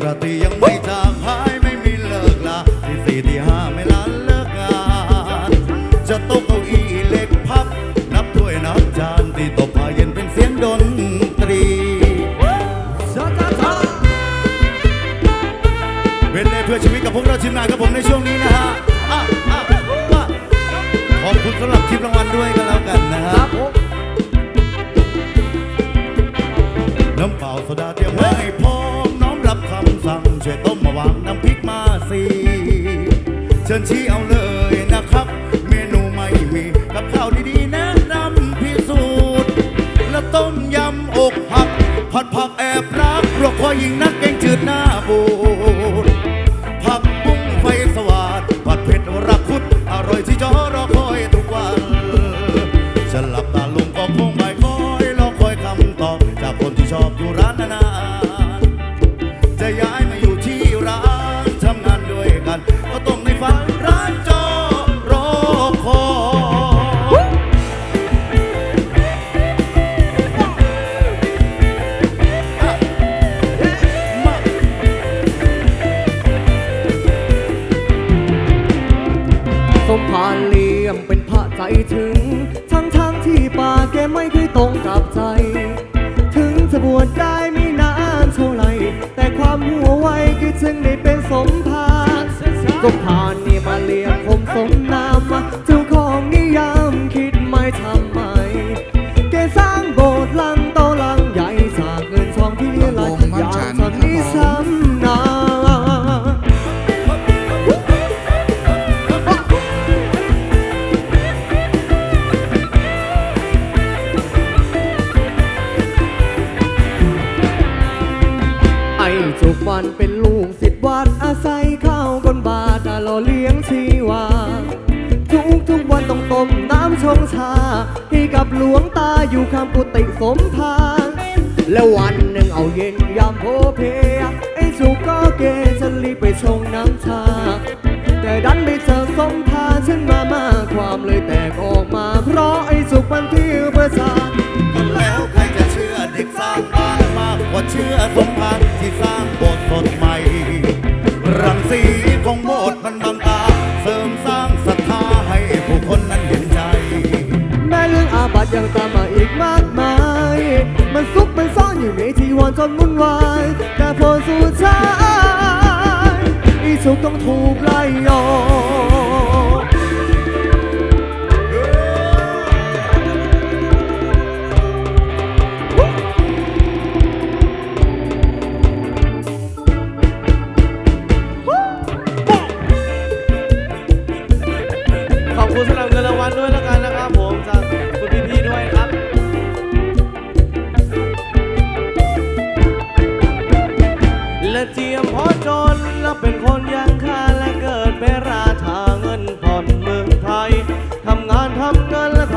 แสงแห่งราตรียังไม่จางหายไม่มีเลิกลาที่สี่ที่ห้าไม่ลาเลิกงานจะโต๊ะเก้าอี้เหล็กพับ นับถ้วยนับจานที่ตบผ้าเย็นเป็นเสียงดนตรีเว้นเลยเพื่อชีวิตกับพวกเราทีมงานกับผมในช่วงนี้นะฮะอะอะอะขอบคุณสำหรับคลิปรางวัลด้วยกันแล้วกันนะฮะน้ำเปล่าโซดาเตรียมไว้ให้พร้อมน้อมรับคำ สั่งช่วยต้มมาวางน้ำพริกมาสีเชิญชี้เอาเลยนะครับ ยมเป็นพระใจถึง ทั้งทั้งที่ป่าแกไม่เคยตรงกับใจ ถึงจะบวชได้ไม่นานเท่าไหรแต่ความหัวไวก็จึงได้เป็นสมภารสมภารนี่มาเรียกผมสมนามเจ้าของนิยามคิดไม่ทำ อยู่ข้างกุฏิสมภารแล้ววันหนึ่งเอาเย็นยามโพเพไอ้จุก็เกจะรีบไปชงน้ำชา แต่ดันไปเจอสมภารฉันมามากความเลยแตกออกมา เพราะไอ้จุกมันที่ประสาทแล้วใครจะเชื่อเด็กสร้างบ้านมากกว่าเชื่อสมภารที่สร้าง ยังตามมาอีกมากมาย มันซุกมันซ่อนอยู่ในที่วอนจนวุ่นวาย แต่พอสุดท้ายอีสุกต้องถูกไล่ออก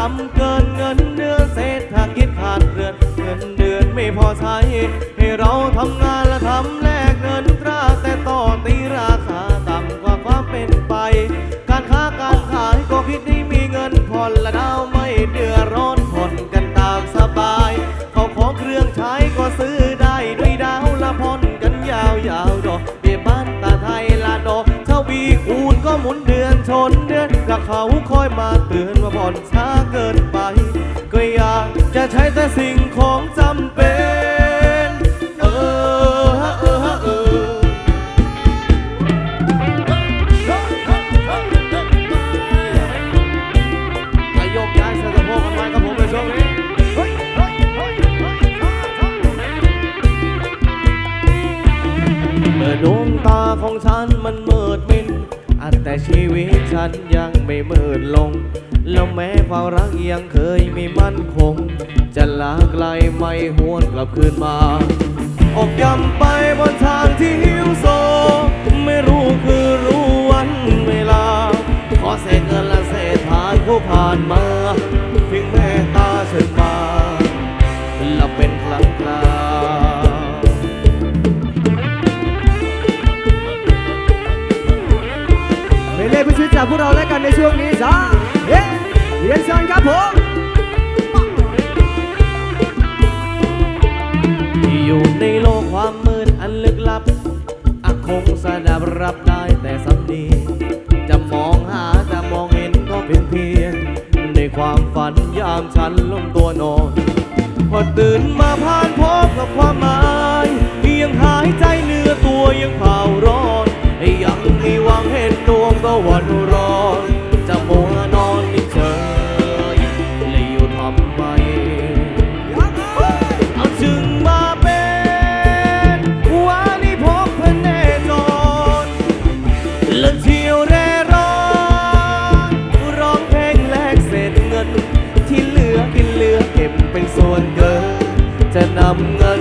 ำเงินและทำเกินเงินเดือนเศรษฐกิจขาดเรือนเงินเดือนไม่พอใช้ ให้เราทำงานและทำแลกเงินตราแต่ต่อตีรา เขาคอยมาเตือนว่าผ่อนช้าเกินไป ก็อยากจะใช้แต่สิ่งของจำเป็น เออฮะเออฮะเออนายกย้ายเสื้อสะโพกกันมาครับผมในช่วงนี้ เมื่อดวงตาของฉันมันมืดมินอัน แต่ชีวิตฉันยังไม่มืดลง แล้วแม้ความรักยังเคยมีมั่นคง จะลาไกลไม่หวนกลับคืนมา อกยำไปบนทางที่หิวโซ ไม่รู้คือรู้วันเวลา ขอเศษเงินและเศษทานผู้ผ่านมาเพียงแม่ตาฉันมาและ รียนเชิญครับผมที่อยู่ในโลกความมืดอันลึกลับอาคงสดับรับได้แต่สำเนียจะมองหาจะมองเห็นก็เป็นเพียงในความฝันยามฉันลงตัวนอน เป็นส่วนเกิน จะนำเงิน